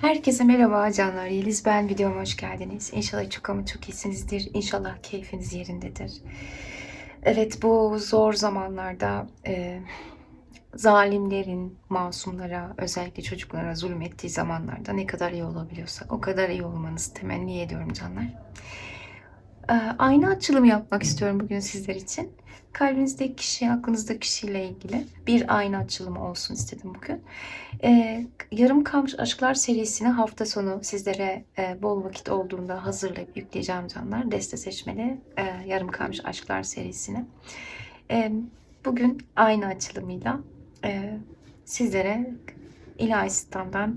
Herkese merhaba canlar. Yeliz ben. Videoma hoş geldiniz. İnşallah çok ama çok iyisinizdir. İnşallah keyfiniz yerindedir. Evet bu zor zamanlarda e, zalimlerin masumlara özellikle çocuklara zulmettiği zamanlarda ne kadar iyi olabiliyorsak o kadar iyi olmanızı temenni ediyorum canlar. E, ayna açılımı yapmak istiyorum bugün sizler için. Kalbinizdeki kişi, aklınızdaki kişiyle ilgili bir ayna açılımı olsun istedim bugün. Ee, yarım kalmış aşklar serisini hafta sonu sizlere e, bol vakit olduğunda hazırlayıp yükleyeceğim canlar. Deste seçmeli e, yarım kalmış aşklar serisini. E, bugün aynı açılımıyla e, sizlere ilahi sistemden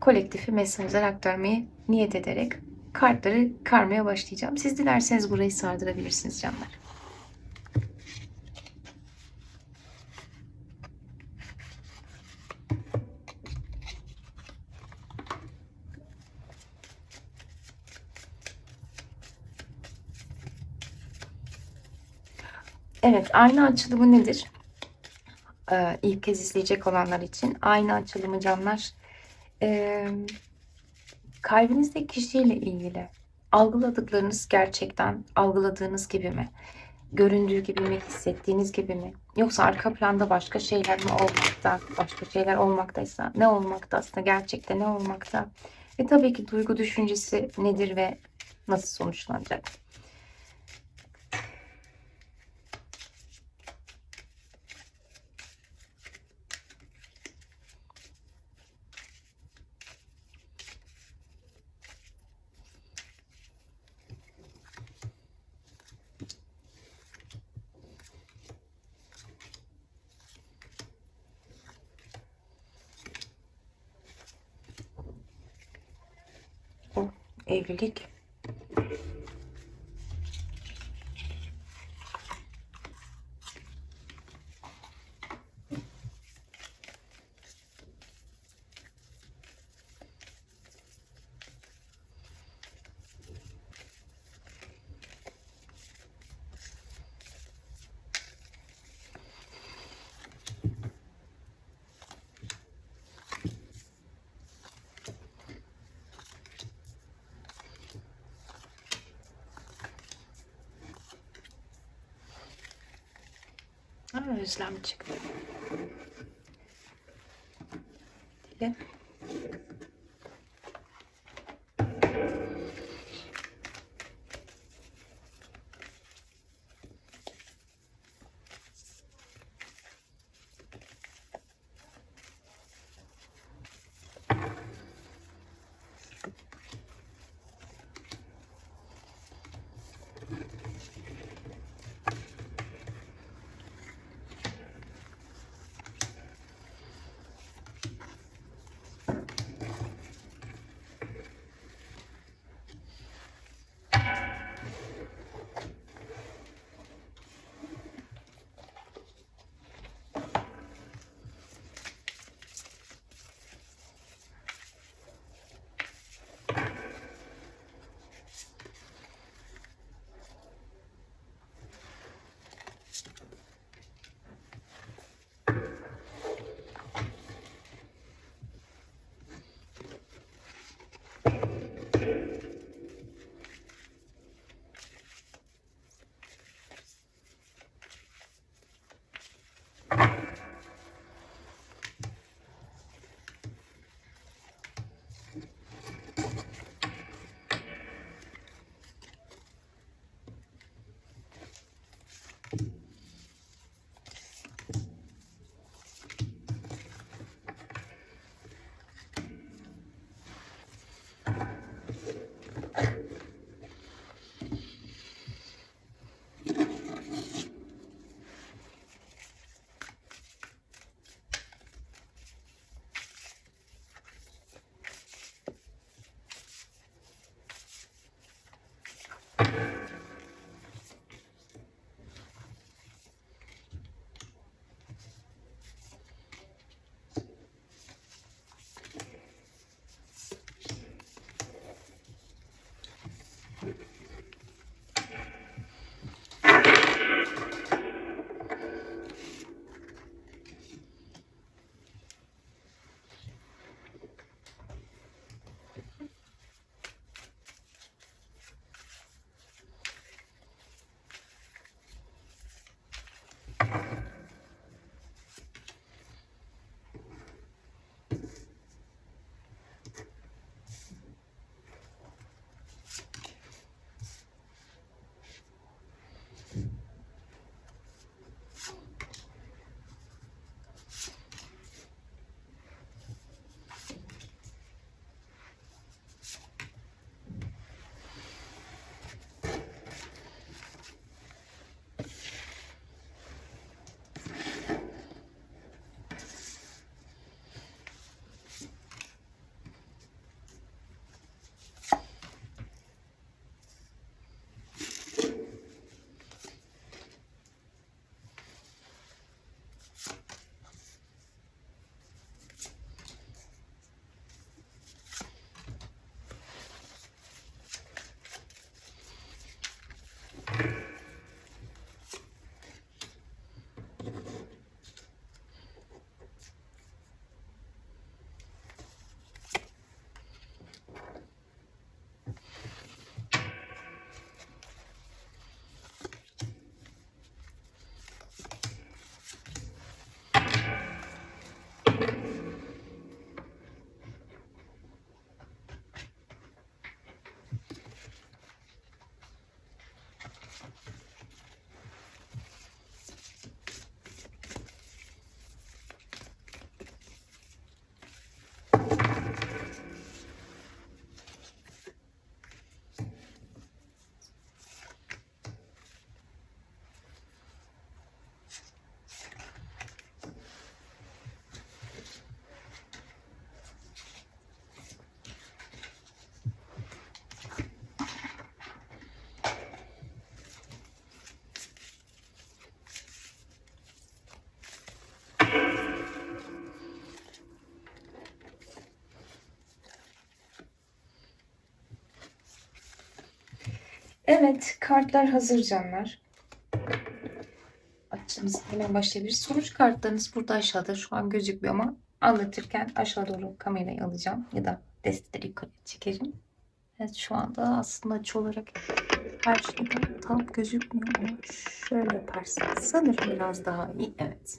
kolektifi mesajlar aktarmayı niyet ederek kartları karmaya başlayacağım. Siz dilerseniz burayı sardırabilirsiniz canlar. Evet, aynı açılımı nedir? Ee, ilk kez izleyecek olanlar için aynı açılımı canlar. Ee, kalbinizdeki kişiyle ilgili algıladıklarınız gerçekten algıladığınız gibi mi? Göründüğü gibi mi, hissettiğiniz gibi mi? Yoksa arka planda başka şeyler mi olmakta? Başka şeyler olmaktaysa ne olmakta aslında gerçekte ne olmakta? Ve tabii ki duygu düşüncesi nedir ve nasıl sonuçlanacak? O evlilik. Özlem çıktı. Dile. Evet, kartlar hazır canlar. Açımız hemen başlayabiliriz. Sonuç kartlarınız burada aşağıda. Şu an gözükmüyor ama anlatırken aşağı doğru kamerayı alacağım. Ya da desteleri yukarı çekerim. Evet şu anda aslında açı olarak şeyden tam gözükmüyor ama şöyle yaparsak sanırım biraz daha iyi. Evet.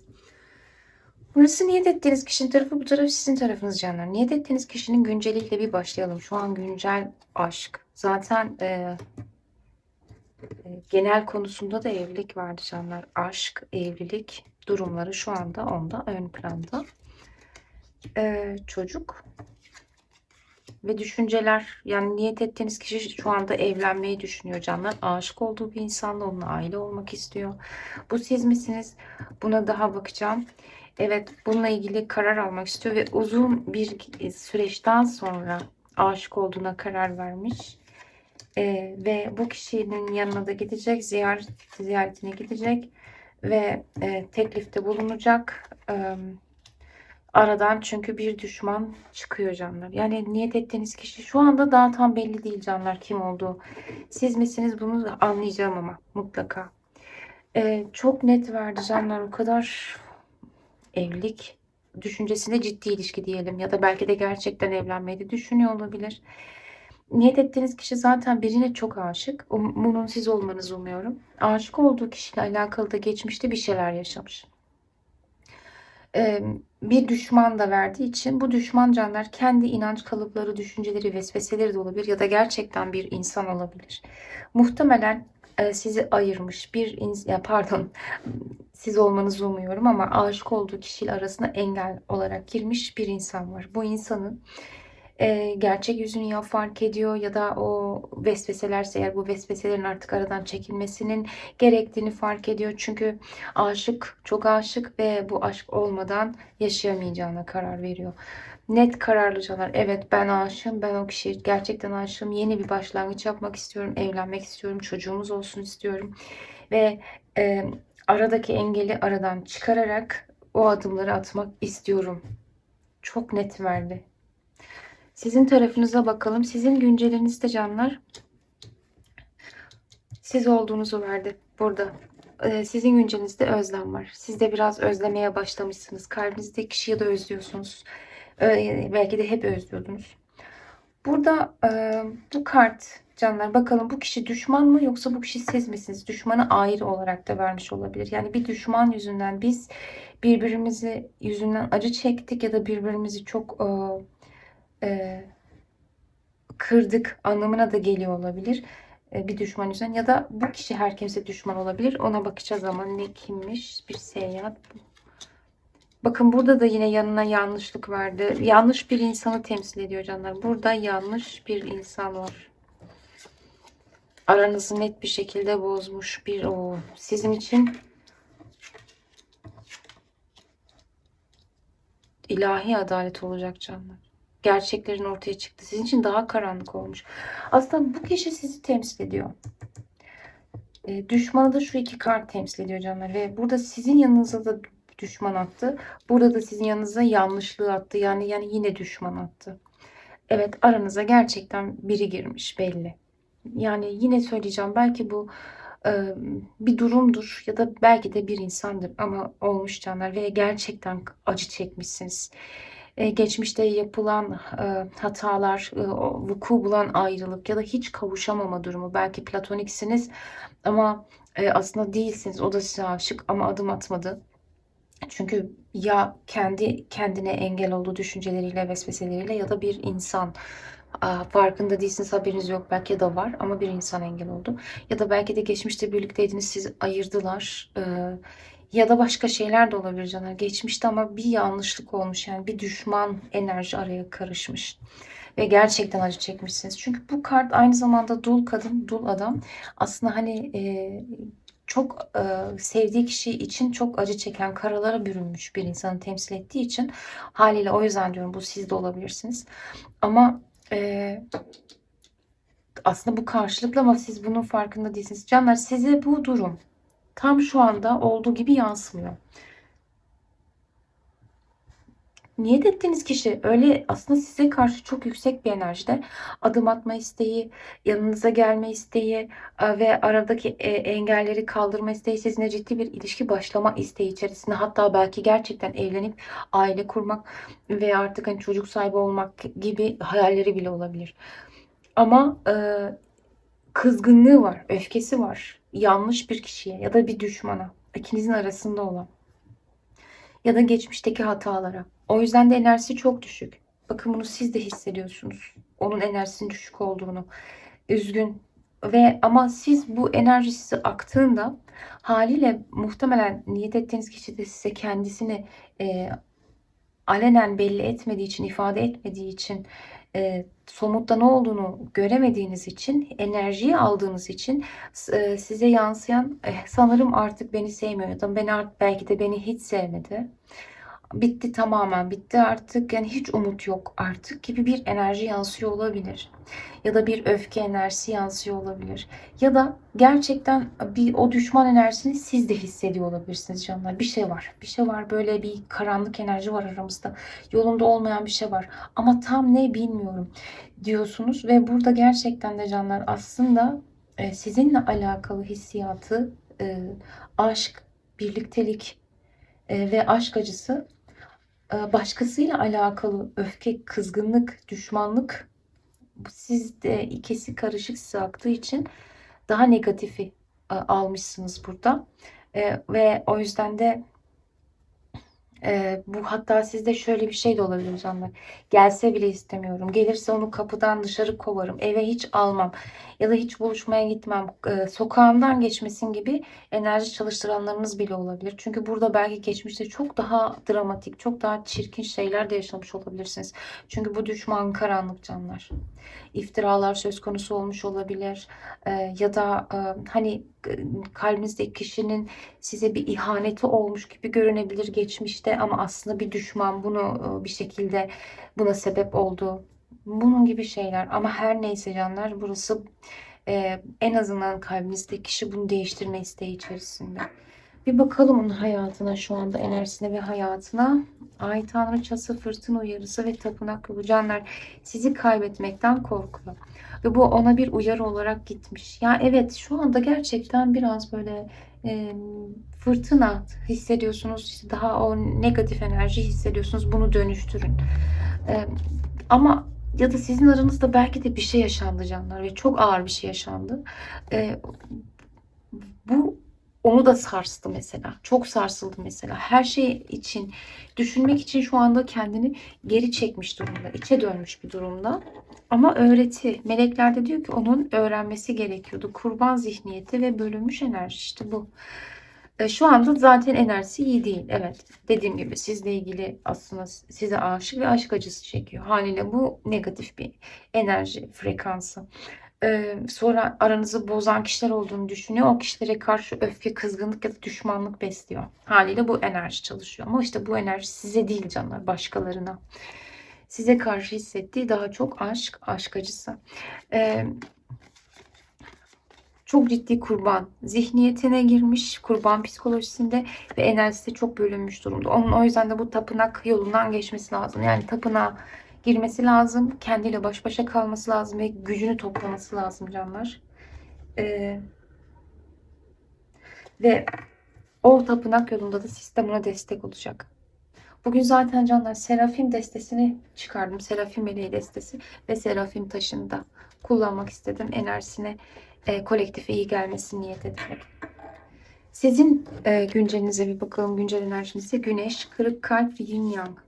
Burası niyet ettiğiniz kişinin tarafı, bu taraf sizin tarafınız canlar. Niyet ettiğiniz kişinin günceliyle bir başlayalım. Şu an güncel aşk. Zaten e, genel konusunda da evlilik vardı canlar. Aşk, evlilik durumları şu anda onda ön planda. E, çocuk ve düşünceler yani niyet ettiğiniz kişi şu anda evlenmeyi düşünüyor canlar. Aşık olduğu bir insanla onunla aile olmak istiyor. Bu siz misiniz? Buna daha bakacağım. Evet bununla ilgili karar almak istiyor ve uzun bir süreçten sonra aşık olduğuna karar vermiş. Ee, ve bu kişinin yanına da gidecek, ziyaret ziyaretine gidecek ve e, teklifte bulunacak. Ee, aradan çünkü bir düşman çıkıyor canlar. Yani niyet ettiğiniz kişi şu anda daha tam belli değil canlar kim olduğu. Siz misiniz bunu anlayacağım ama mutlaka. Ee, çok net verdi canlar o kadar evlilik düşüncesinde ciddi ilişki diyelim ya da belki de gerçekten evlenmeyi de düşünüyor olabilir. Niyet ettiğiniz kişi zaten birine çok aşık. Um- Bunun siz olmanızı umuyorum. Aşık olduğu kişiyle alakalı da geçmişte bir şeyler yaşamış. Bir düşman da verdiği için bu düşman canlar kendi inanç kalıpları, düşünceleri, vesveseleri de olabilir ya da gerçekten bir insan olabilir. Muhtemelen sizi ayırmış bir ya pardon siz olmanızı umuyorum ama aşık olduğu kişiyle arasına engel olarak girmiş bir insan var. Bu insanın e, gerçek yüzünü ya fark ediyor ya da o vesveselerse eğer bu vesveselerin artık aradan çekilmesinin gerektiğini fark ediyor. Çünkü aşık, çok aşık ve bu aşk olmadan yaşayamayacağına karar veriyor. Net kararlıcalar. Evet ben aşığım, ben o kişiye gerçekten aşığım. Yeni bir başlangıç yapmak istiyorum, evlenmek istiyorum, çocuğumuz olsun istiyorum. Ve e, aradaki engeli aradan çıkararak o adımları atmak istiyorum. Çok net verdi. Sizin tarafınıza bakalım. Sizin güncelinizde canlar. Siz olduğunuzu verdi burada. Ee, sizin güncelinizde özlem var. Siz de biraz özlemeye başlamışsınız. Kalbinizdeki kişiyi de özlüyorsunuz. Ee, belki de hep özlüyordunuz. Burada e, bu kart canlar bakalım bu kişi düşman mı yoksa bu kişi siz misiniz? Düşmanı ayrı olarak da vermiş olabilir. Yani bir düşman yüzünden biz birbirimizi yüzünden acı çektik ya da birbirimizi çok e, e, kırdık anlamına da geliyor olabilir. E, bir düşman yüzünden ya da bu kişi herkese düşman olabilir. Ona bakacağız ama ne kimmiş? Bir seyahat. Bakın burada da yine yanına yanlışlık verdi. Yanlış bir insanı temsil ediyor canlar. Burada yanlış bir insan var. Aranızı net bir şekilde bozmuş bir o. Sizin için ilahi adalet olacak canlar gerçeklerin ortaya çıktı. Sizin için daha karanlık olmuş. Aslında bu kişi sizi temsil ediyor. E, düşmanı da şu iki kart temsil ediyor canlar. Ve burada sizin yanınıza da düşman attı. Burada da sizin yanınıza yanlışlığı attı. Yani yani yine düşman attı. Evet aranıza gerçekten biri girmiş belli. Yani yine söyleyeceğim belki bu e, bir durumdur ya da belki de bir insandır ama olmuş canlar ve gerçekten acı çekmişsiniz. E, geçmişte yapılan e, hatalar, e, vuku bulan ayrılık ya da hiç kavuşamama durumu. Belki platoniksiniz ama aslında değilsiniz. O da size aşık ama adım atmadı. Çünkü ya kendi kendine engel olduğu düşünceleriyle, vesveseleriyle ya da bir insan farkında değilsiniz haberiniz yok belki da var ama bir insan engel oldu. Ya da belki de geçmişte birlikteydiniz siz ayırdılar ya da başka şeyler de olabilir Caner. Geçmişte ama bir yanlışlık olmuş. Yani bir düşman enerji araya karışmış. Ve gerçekten acı çekmişsiniz. Çünkü bu kart aynı zamanda dul kadın, dul adam. Aslında hani e, çok e, sevdiği kişi için çok acı çeken, karalara bürünmüş bir insanı temsil ettiği için haliyle o yüzden diyorum bu siz de olabilirsiniz. Ama e, aslında bu karşılıklı ama siz bunun farkında değilsiniz. Canlar size bu durum tam şu anda olduğu gibi yansımıyor. niyet ettiğiniz kişi öyle aslında size karşı çok yüksek bir enerjide adım atma isteği, yanınıza gelme isteği e, ve aradaki e, engelleri kaldırma isteği, sizinle ciddi bir ilişki başlama isteği içerisinde. Hatta belki gerçekten evlenip aile kurmak ve artık hani çocuk sahibi olmak gibi hayalleri bile olabilir. Ama e, kızgınlığı var, öfkesi var. Yanlış bir kişiye ya da bir düşmana, ikinizin arasında olan ya da geçmişteki hatalara. O yüzden de enerjisi çok düşük. Bakın bunu siz de hissediyorsunuz. Onun enerjisinin düşük olduğunu. Üzgün ve ama siz bu enerji size aktığında haliyle muhtemelen niyet ettiğiniz kişi de size kendisini e, alenen belli etmediği için, ifade etmediği için, e, somutta ne olduğunu göremediğiniz için, enerjiyi aldığınız için e, size yansıyan e, sanırım artık beni sevmiyor ya da beni art, belki de beni hiç sevmedi. Bitti tamamen bitti artık yani hiç umut yok artık gibi bir enerji yansıyor olabilir. Ya da bir öfke enerjisi yansıyor olabilir. Ya da gerçekten bir o düşman enerjisini siz de hissediyor olabilirsiniz canlar. Bir şey var. Bir şey var. Böyle bir karanlık enerji var aramızda. Yolunda olmayan bir şey var. Ama tam ne bilmiyorum diyorsunuz ve burada gerçekten de canlar aslında e, sizinle alakalı hissiyatı, e, aşk, birliktelik e, ve aşk acısı başkasıyla alakalı öfke, kızgınlık, düşmanlık sizde ikisi karışık size aktığı için daha negatifi e, almışsınız burada. E, ve o yüzden de e, bu hatta sizde şöyle bir şey de olabilir canlar. Gelse bile istemiyorum. Gelirse onu kapıdan dışarı kovarım. Eve hiç almam. Ya da hiç buluşmaya gitmem. E, sokağından geçmesin gibi enerji çalıştıranlarınız bile olabilir. Çünkü burada belki geçmişte çok daha dramatik, çok daha çirkin şeyler de yaşamış olabilirsiniz. Çünkü bu düşman karanlık canlar. İftiralar söz konusu olmuş olabilir. E, ya da e, hani kalbinizdeki kişinin size bir ihaneti olmuş gibi görünebilir geçmişte ama aslında bir düşman bunu bir şekilde buna sebep oldu. Bunun gibi şeyler ama her neyse canlar burası e, en azından kalbinizdeki kişi bunu değiştirme isteği içerisinde. Bir bakalım onun hayatına şu anda enerjisine ve hayatına. Ay tanrıçası, fırtına uyarısı ve tapınak yolu sizi kaybetmekten korkuyor. Ve bu ona bir uyarı olarak gitmiş. Ya evet şu anda gerçekten biraz böyle e, fırtına hissediyorsunuz. İşte daha o negatif enerji hissediyorsunuz. Bunu dönüştürün. E, ama ya da sizin aranızda belki de bir şey yaşandı canlar ve çok ağır bir şey yaşandı. E, bu onu da sarstı mesela. Çok sarsıldı mesela. Her şey için düşünmek için şu anda kendini geri çekmiş durumda. içe dönmüş bir durumda. Ama öğreti. Melekler de diyor ki onun öğrenmesi gerekiyordu. Kurban zihniyeti ve bölünmüş enerji işte bu. E, şu anda zaten enerjisi iyi değil. Evet. Dediğim gibi sizle ilgili aslında size aşık ve aşk acısı çekiyor. Haliyle bu negatif bir enerji frekansı. Ee, sonra aranızı bozan kişiler olduğunu düşünüyor. O kişilere karşı öfke, kızgınlık ya da düşmanlık besliyor. Haliyle bu enerji çalışıyor. Ama işte bu enerji size değil canlar, başkalarına. Size karşı hissettiği daha çok aşk, aşk acısı. Ee, çok ciddi kurban zihniyetine girmiş, kurban psikolojisinde ve enerjisi çok bölünmüş durumda. Onun o yüzden de bu tapınak yolundan geçmesi lazım. Yani tapınağa girmesi lazım. Kendiyle baş başa kalması lazım ve gücünü toplaması lazım canlar. Ee, ve o tapınak yolunda da sistem ona destek olacak. Bugün zaten canlar Serafim destesini çıkardım. Serafim meleği destesi ve Serafim taşını da kullanmak istedim. Enerjisine e, kolektife iyi gelmesini niyet ederek. Sizin e, güncelinize bir bakalım. Güncel enerjinize güneş, kırık kalp, yin yang.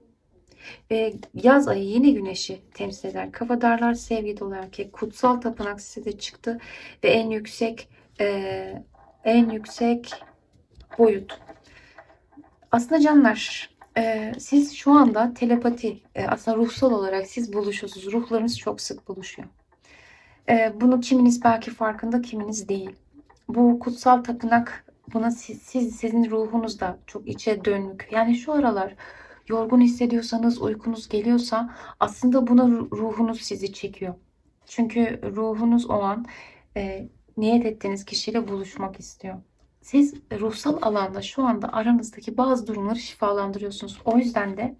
Ve yaz ayı yine güneşi temsil eder. Kafadarlar sevgi dolu erkek. Kutsal tapınak size de çıktı. Ve en yüksek e, en yüksek boyut. Aslında canlar e, siz şu anda telepati e, aslında ruhsal olarak siz buluşuyorsunuz. Ruhlarınız çok sık buluşuyor. E, bunu kiminiz belki farkında kiminiz değil. Bu kutsal tapınak buna siz, siz sizin ruhunuz da çok içe dönük. Yani şu aralar yorgun hissediyorsanız, uykunuz geliyorsa aslında buna ruhunuz sizi çekiyor. Çünkü ruhunuz o an e, niyet ettiğiniz kişiyle buluşmak istiyor. siz ruhsal alanda şu anda aranızdaki bazı durumları şifalandırıyorsunuz. O yüzden de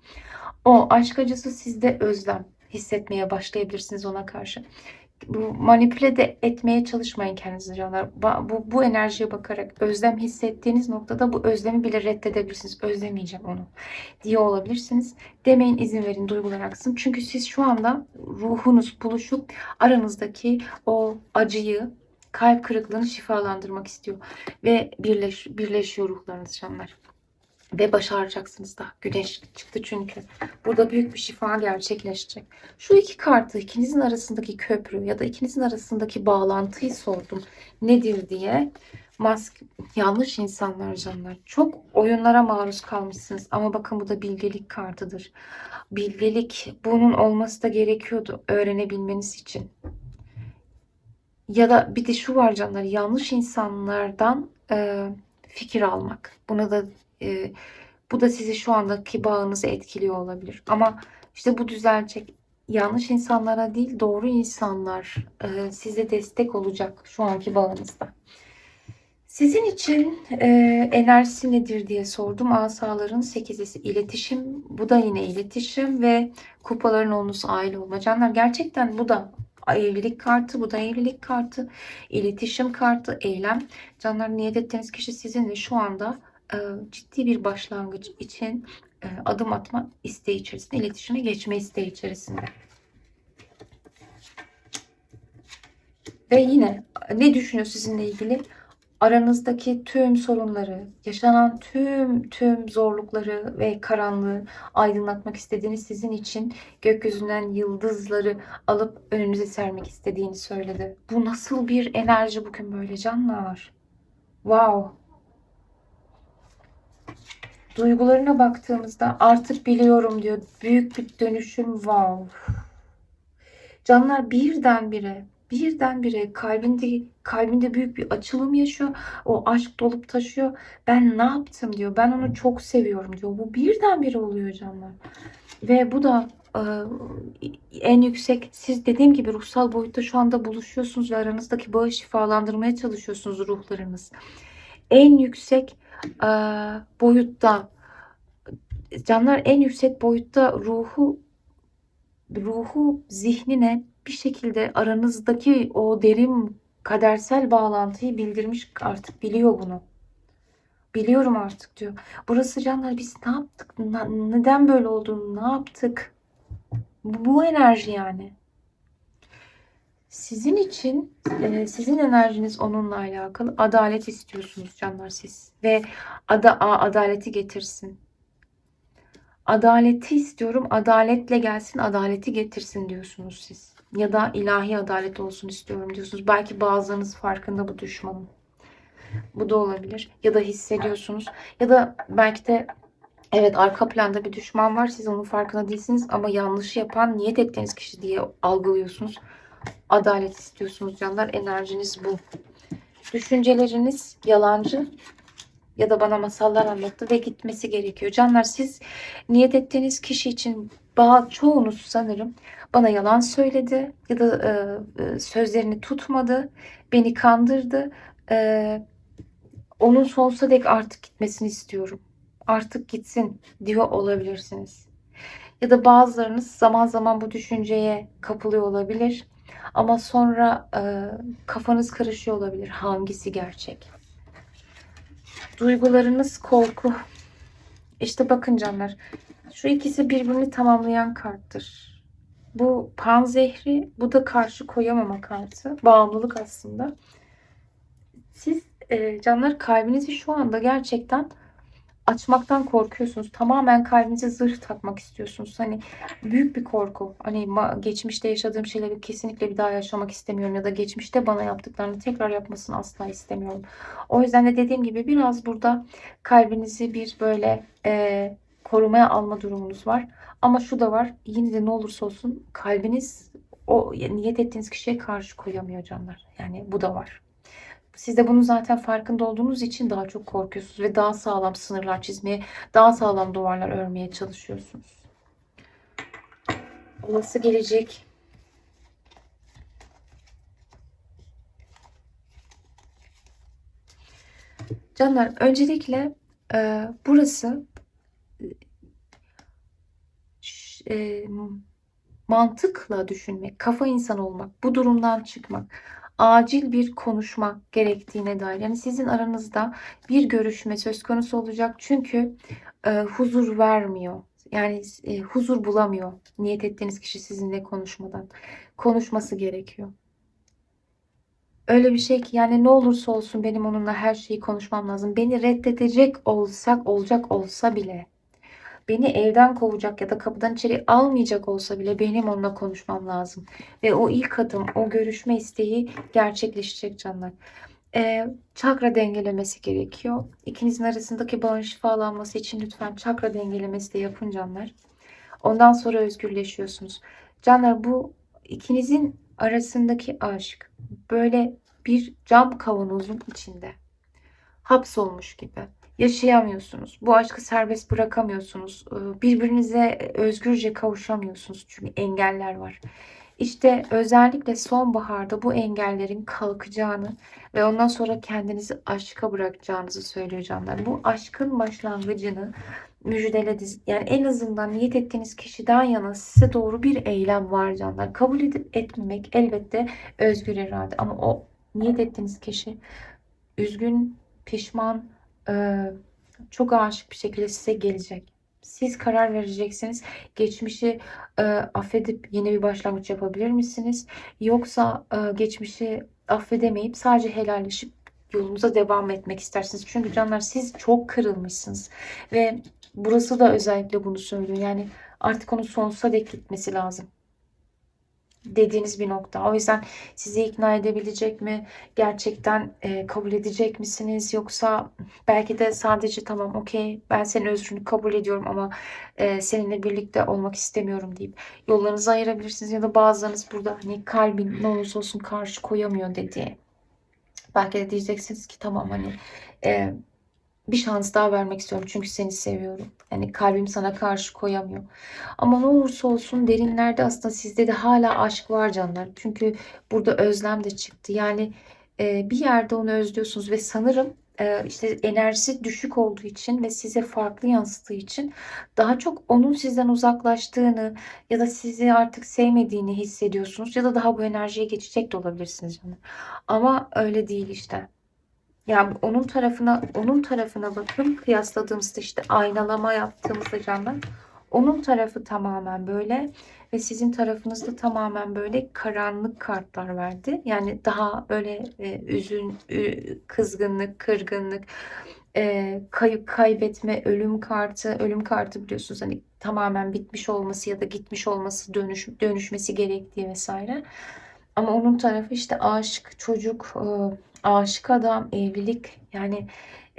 o aşk acısı sizde özlem hissetmeye başlayabilirsiniz ona karşı. Bu manipüle de etmeye çalışmayın kendinizi canlar. Bu, bu enerjiye bakarak özlem hissettiğiniz noktada bu özlemi bile reddedebilirsiniz. Özlemeyeceğim onu diye olabilirsiniz. Demeyin izin verin duygular aksın. Çünkü siz şu anda ruhunuz buluşup aranızdaki o acıyı, kalp kırıklığını şifalandırmak istiyor. Ve birleş, birleşiyor ruhlarınız canlar. Ve başaracaksınız da. Güneş çıktı çünkü. Burada büyük bir şifa gerçekleşecek. Şu iki kartı ikinizin arasındaki köprü ya da ikinizin arasındaki bağlantıyı sordum. Nedir diye. Mask yanlış insanlar canlar. Çok oyunlara maruz kalmışsınız ama bakın bu da bilgelik kartıdır. Bilgelik bunun olması da gerekiyordu öğrenebilmeniz için. Ya da bir de şu var canlar yanlış insanlardan e, fikir almak. Buna da e, bu da sizi şu andaki bağınızı etkiliyor olabilir. Ama işte bu düzelecek. Yanlış insanlara değil doğru insanlar e, size destek olacak şu anki bağınızda. Sizin için e, enerjisi nedir diye sordum. Asaların sekizisi iletişim. Bu da yine iletişim ve kupaların onusu aile olma. Canlar gerçekten bu da evlilik kartı. Bu da evlilik kartı. iletişim kartı. Eylem. Canlar niyet ettiğiniz kişi sizinle şu anda ciddi bir başlangıç için e, adım atma isteği içerisinde, iletişime geçme isteği içerisinde. Ve yine ne düşünüyor sizinle ilgili? Aranızdaki tüm sorunları, yaşanan tüm tüm zorlukları ve karanlığı aydınlatmak istediğini sizin için gökyüzünden yıldızları alıp önünüze sermek istediğini söyledi. Bu nasıl bir enerji bugün böyle canlar? Wow. Duygularına baktığımızda artık biliyorum diyor. Büyük bir dönüşüm wow. Canlar birdenbire birdenbire kalbinde kalbinde büyük bir açılım yaşıyor. O aşk dolup taşıyor. Ben ne yaptım diyor. Ben onu çok seviyorum diyor. Bu birdenbire oluyor canlar. Ve bu da e, en yüksek siz dediğim gibi ruhsal boyutta şu anda buluşuyorsunuz ve aranızdaki bağı şifalandırmaya çalışıyorsunuz ruhlarınız. En yüksek e, boyutta canlar en yüksek boyutta ruhu ruhu zihnine bir şekilde aranızdaki o derin kadersel bağlantıyı bildirmiş artık biliyor bunu. Biliyorum artık diyor. Burası canlar biz ne yaptık? Neden böyle oldu? Ne yaptık? Bu enerji yani. Sizin için e, sizin enerjiniz onunla alakalı. Adalet istiyorsunuz canlar siz. Ve ada, a- adaleti getirsin. Adaleti istiyorum. Adaletle gelsin, adaleti getirsin diyorsunuz siz. Ya da ilahi adalet olsun istiyorum diyorsunuz. Belki bazılarınız farkında bu düşmanın. Bu da olabilir. Ya da hissediyorsunuz. Ya da belki de evet arka planda bir düşman var. Siz onun farkında değilsiniz ama yanlış yapan niyet ettiğiniz kişi diye algılıyorsunuz. Adalet istiyorsunuz canlar. Enerjiniz bu. Düşünceleriniz yalancı ya da bana masallar anlattı ve gitmesi gerekiyor. Canlar siz niyet ettiğiniz kişi için çoğunuz sanırım bana yalan söyledi ya da e, e, sözlerini tutmadı, beni kandırdı. E, onun sonsuza dek artık gitmesini istiyorum. Artık gitsin diyor olabilirsiniz. Ya da bazılarınız zaman zaman bu düşünceye kapılıyor olabilir. Ama sonra e, kafanız karışıyor olabilir. Hangisi gerçek? Duygularınız korku. İşte bakın canlar. Şu ikisi birbirini tamamlayan karttır. Bu pan zehri, bu da karşı koyamama kartı. Bağımlılık aslında. Siz e, canlar kalbinizi şu anda gerçekten açmaktan korkuyorsunuz. Tamamen kalbinize zırh takmak istiyorsunuz. Hani büyük bir korku. Hani geçmişte yaşadığım şeyleri kesinlikle bir daha yaşamak istemiyorum ya da geçmişte bana yaptıklarını tekrar yapmasını asla istemiyorum. O yüzden de dediğim gibi biraz burada kalbinizi bir böyle e, korumaya alma durumunuz var. Ama şu da var. Yine de ne olursa olsun kalbiniz o niyet ettiğiniz kişiye karşı koyamıyor canlar. Yani bu da var. Siz de bunun zaten farkında olduğunuz için daha çok korkuyorsunuz ve daha sağlam sınırlar çizmeye, daha sağlam duvarlar örmeye çalışıyorsunuz. Olası gelecek. Canlar öncelikle e, burası ş- e, mantıkla düşünmek, kafa insanı olmak, bu durumdan çıkmak, acil bir konuşma gerektiğine dair. Yani sizin aranızda bir görüşme söz konusu olacak. Çünkü e, huzur vermiyor. Yani e, huzur bulamıyor niyet ettiğiniz kişi sizinle konuşmadan. Konuşması gerekiyor. Öyle bir şey ki yani ne olursa olsun benim onunla her şeyi konuşmam lazım. Beni reddedecek olsak olacak olsa bile beni evden kovacak ya da kapıdan içeri almayacak olsa bile benim onunla konuşmam lazım. Ve o ilk adım, o görüşme isteği gerçekleşecek canlar. Ee, çakra dengelemesi gerekiyor. İkinizin arasındaki bağın şifalanması için lütfen çakra dengelemesi de yapın canlar. Ondan sonra özgürleşiyorsunuz. Canlar bu ikinizin arasındaki aşk böyle bir cam kavanozun içinde hapsolmuş gibi yaşayamıyorsunuz. Bu aşkı serbest bırakamıyorsunuz. Ee, Birbirinize özgürce kavuşamıyorsunuz çünkü engeller var. İşte özellikle sonbaharda bu engellerin kalkacağını ve ondan sonra kendinizi aşka bırakacağınızı söylüyor canlar. Bu aşkın başlangıcını müjdeledi. Yani en azından niyet ettiğiniz kişiden yana size doğru bir eylem var canlar. Kabul edip etmemek elbette özgür irade ama o niyet ettiğiniz kişi üzgün, pişman, e, çok aşık bir şekilde size gelecek. Siz karar vereceksiniz. Geçmişi e, affedip yeni bir başlangıç yapabilir misiniz? Yoksa e, geçmişi affedemeyip sadece helalleşip yolunuza devam etmek istersiniz. Çünkü canlar siz çok kırılmışsınız. Ve burası da özellikle bunu söylüyor. Yani artık onun sonsuza dek gitmesi lazım dediğiniz bir nokta. O yüzden sizi ikna edebilecek mi? Gerçekten e, kabul edecek misiniz? Yoksa belki de sadece tamam okey ben senin özrünü kabul ediyorum ama e, seninle birlikte olmak istemiyorum deyip yollarınızı ayırabilirsiniz. Ya da bazılarınız burada hani kalbin ne olursa olsun karşı koyamıyor dediği. Belki de diyeceksiniz ki tamam hani e, bir şans daha vermek istiyorum çünkü seni seviyorum. Yani kalbim sana karşı koyamıyor. Ama ne olursa olsun derinlerde aslında sizde de hala aşk var canlar. Çünkü burada özlem de çıktı. Yani e, bir yerde onu özlüyorsunuz ve sanırım e, işte enerjisi düşük olduğu için ve size farklı yansıttığı için daha çok onun sizden uzaklaştığını ya da sizi artık sevmediğini hissediyorsunuz ya da daha bu enerjiye geçecek de olabilirsiniz canım. Ama öyle değil işte. Yani onun tarafına onun tarafına bakın kıyasladığımızda işte aynalama yaptığımızda canlar onun tarafı tamamen böyle ve sizin tarafınızda tamamen böyle karanlık kartlar verdi. Yani daha böyle e, üzün, e, kızgınlık, kırgınlık, e, kayıp, kaybetme, ölüm kartı. Ölüm kartı biliyorsunuz hani tamamen bitmiş olması ya da gitmiş olması, dönüş, dönüşmesi gerektiği vesaire. Ama onun tarafı işte aşk, çocuk, e, aşık adam, evlilik. Yani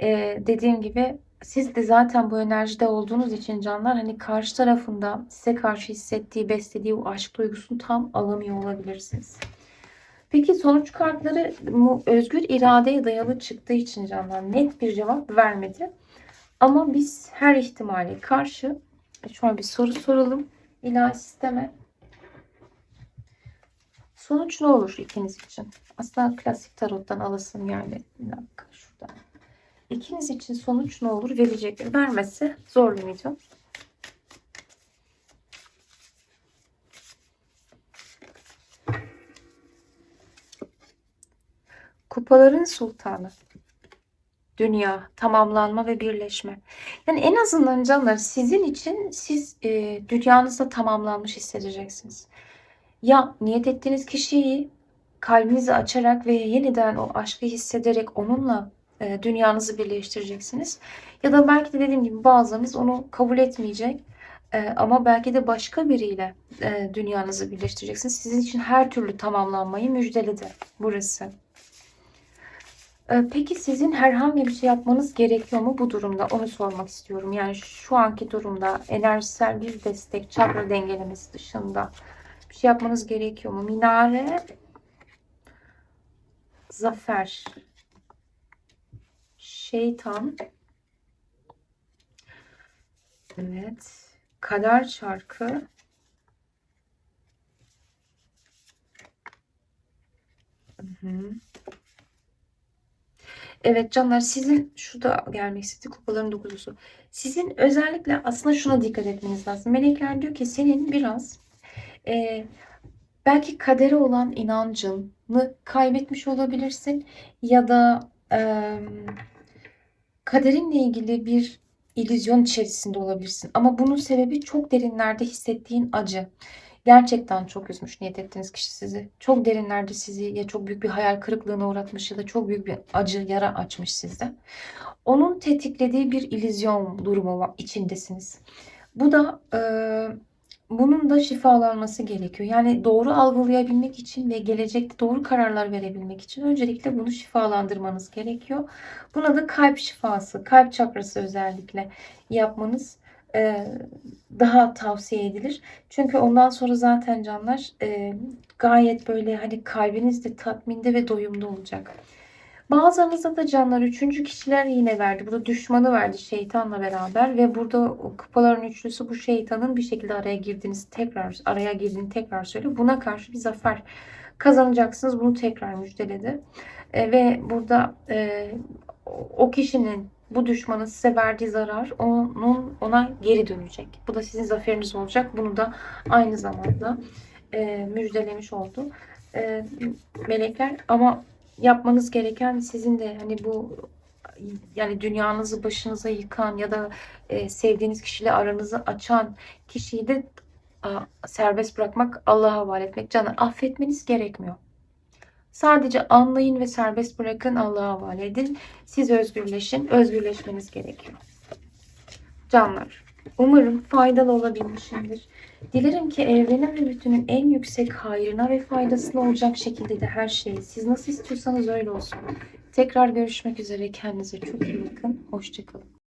e, dediğim gibi siz de zaten bu enerjide olduğunuz için canlar hani karşı tarafında size karşı hissettiği, beslediği o aşk duygusunu tam alamıyor olabilirsiniz. Peki sonuç kartları özgür iradeye dayalı çıktığı için canlar net bir cevap vermedi. Ama biz her ihtimale karşı şöyle bir soru soralım ilahi sisteme. Sonuç ne olur ikiniz için? Aslında klasik tarottan alasım gelmedi. Bir dakika şuradan. İkiniz için sonuç ne olur? Verecek. Vermesi zorlamayacağım. Kupaların sultanı. Dünya, tamamlanma ve birleşme. Yani en azından canlar sizin için siz e, dünyanızda tamamlanmış hissedeceksiniz. Ya niyet ettiğiniz kişiyi kalbinizi açarak ve yeniden o aşkı hissederek onunla e, dünyanızı birleştireceksiniz. Ya da belki de dediğim gibi bazılarınız onu kabul etmeyecek. E, ama belki de başka biriyle e, dünyanızı birleştireceksiniz. Sizin için her türlü tamamlanmayı müjdeledi burası. E, peki sizin herhangi bir şey yapmanız gerekiyor mu bu durumda? Onu sormak istiyorum. Yani şu anki durumda enerjisel bir destek, çakra dengelemesi dışında bir şey yapmanız gerekiyor mu? Minare, zafer, şeytan, evet, kader çarkı. Evet canlar sizin şurada gelmek istedi kupaların dokuzusu. Sizin özellikle aslında şuna dikkat etmeniz lazım. Melekler diyor ki senin biraz e, belki kadere olan inancını kaybetmiş olabilirsin ya da e, kaderinle ilgili bir illüzyon içerisinde olabilirsin. Ama bunun sebebi çok derinlerde hissettiğin acı. Gerçekten çok üzmüş niyet ettiğiniz kişi sizi. Çok derinlerde sizi ya çok büyük bir hayal kırıklığına uğratmış ya da çok büyük bir acı yara açmış sizde. Onun tetiklediği bir illüzyon durumu içindesiniz. Bu da e, bunun da şifalanması gerekiyor. Yani doğru algılayabilmek için ve gelecekte doğru kararlar verebilmek için öncelikle bunu şifalandırmanız gerekiyor. Buna da kalp şifası, kalp çakrası özellikle yapmanız e, daha tavsiye edilir. Çünkü ondan sonra zaten canlar e, gayet böyle hani kalbiniz de tatminde ve doyumda olacak. Bazılarınızda da canlar üçüncü kişiler yine verdi. Burada düşmanı verdi şeytanla beraber ve burada kupaların üçlüsü bu şeytanın bir şekilde araya girdiğiniz tekrar araya girdiğini tekrar söylüyor. Buna karşı bir zafer kazanacaksınız. Bunu tekrar müjdeledi. E, ve burada e, o kişinin bu düşmanın size verdiği zarar onun ona geri dönecek. Bu da sizin zaferiniz olacak. Bunu da aynı zamanda e, müjdelemiş oldu. E, melekler ama yapmanız gereken sizin de hani bu yani dünyanızı başınıza yıkan ya da e, sevdiğiniz kişiyle aranızı açan kişiyi de a, serbest bırakmak, Allah'a havale etmek. Canı affetmeniz gerekmiyor. Sadece anlayın ve serbest bırakın, Allah'a havale edin. Siz özgürleşin, özgürleşmeniz gerekiyor. Canlar, umarım faydalı olabilmişimdir. Dilerim ki evrenin ve bütünün en yüksek hayrına ve faydasına olacak şekilde de her şey siz nasıl istiyorsanız öyle olsun. Tekrar görüşmek üzere. Kendinize çok iyi bakın. Hoşçakalın.